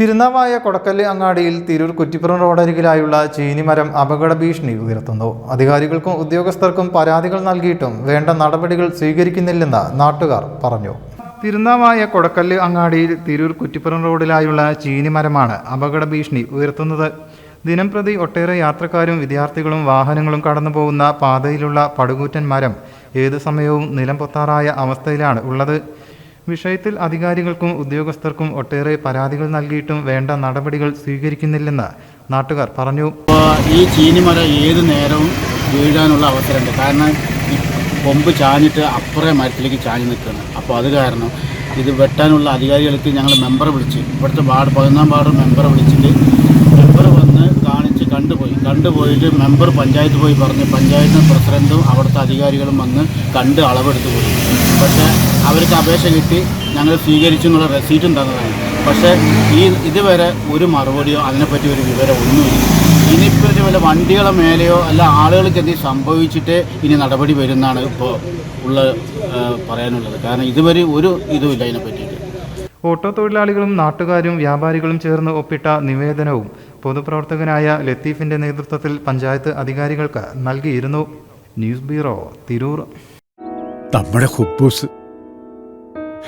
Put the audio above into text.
തിരുനാവായ കൊടക്കല്ല് അങ്ങാടിയിൽ തിരൂർ കുറ്റിപ്പുറം റോഡരികിലായുള്ള ചീനിമരം അപകട ഭീഷണി ഉയർത്തുന്നു. അധികാരികൾക്കും ഉദ്യോഗസ്ഥർക്കും പരാതികൾ നൽകിയിട്ടും വേണ്ട നടപടികൾ സ്വീകരിക്കുന്നില്ലെന്ന് നാട്ടുകാർ പറഞ്ഞു. തിരുനാവായ കൊടക്കല്ല് അങ്ങാടിയിൽ തിരൂർ കുറ്റിപ്പുറം റോഡിലായുള്ള ചീനിമരമാണ് അപകട ഭീഷണി ഉയർത്തുന്നത് ദിനംപ്രതി ഒട്ടേറെ യാത്രക്കാരും വിദ്യാർത്ഥികളും വാഹനങ്ങളും കടന്നു പോകുന്ന പാതയിലുള്ള പടുകൂറ്റൻ മരം ഏതു സമയവും നിലം പൊത്താറായ അവസ്ഥയിലാണ് ഉള്ളത്. വിഷയത്തിൽ അധികാരികൾക്കും ഉദ്യോഗസ്ഥർക്കും ഒട്ടേറെ പരാതികൾ നൽകിയിട്ടും വേണ്ട നടപടികൾ സ്വീകരിക്കുന്നില്ലെന്ന് നാട്ടുകാർ പറഞ്ഞു. ഈ ചീനിമല ഏത് നേരവും വീഴാനുള്ള അവസരമുണ്ട്. കാരണം കൊമ്പ് ചാഞ്ഞിട്ട് അപ്പുറേ മരത്തിലേക്ക് ചാഞ്ഞ് നിൽക്കുകയാണ്. അപ്പോൾ അത് കാരണം ഇത് വെട്ടാനുള്ള അധികാരികൾക്ക് ഞങ്ങൾ മെമ്പറെ വിളിച്ച് ഇവിടുത്തെ വാർഡ് പതിനൊന്നാം വാർഡ് മെമ്പർ വിളിച്ചിട്ട് മെമ്പർ വന്ന് കാണിച്ച് കണ്ടുപോയി. കണ്ടുപോയിട്ട് മെമ്പർ പഞ്ചായത്ത് പോയി പറഞ്ഞ് പഞ്ചായത്ത് പ്രസിഡന്റും അവിടുത്തെ അധികാരികളും വന്ന് കണ്ട് അളവെടുത്ത് പോയി പക്ഷേ അവർക്ക് അപേക്ഷ കിട്ടി ഞങ്ങൾ സ്വീകരിച്ചു എന്നുള്ള റെസീറ്റും തന്നതാണ്. പക്ഷേ ഈ ഇതുവരെ ഒരു മറുപടിയോ അതിനെപ്പറ്റി ഒരു വിവരം ഒന്നുമില്ല. ഇനിയിപ്പോൾ വല്ല വണ്ടികളെ മേലെയോ അല്ല ആളുകൾക്ക് എന്തെങ്കിലും സംഭവിച്ചിട്ട് ഇനി നടപടി വരുന്നതാണ് ഇപ്പോൾ ഉള്ള പറയാനുള്ളത്. കാരണം ഇതുവരെ ഒരു ഇതുമില്ല അതിനെ പറ്റിയിട്ട് ഓട്ടോ തൊഴിലാളികളും നാട്ടുകാരും വ്യാപാരികളും ചേർന്ന് ഒപ്പിട്ട നിവേദനവും പൊതുപ്രവർത്തകനായ ലത്തീഫിന്റെ നേതൃത്വത്തിൽ പഞ്ചായത്ത് അധികാരികൾക്ക് നൽകിയിരുന്നു. News bureau Tirur. നമ്മുടെ കുബൂസ്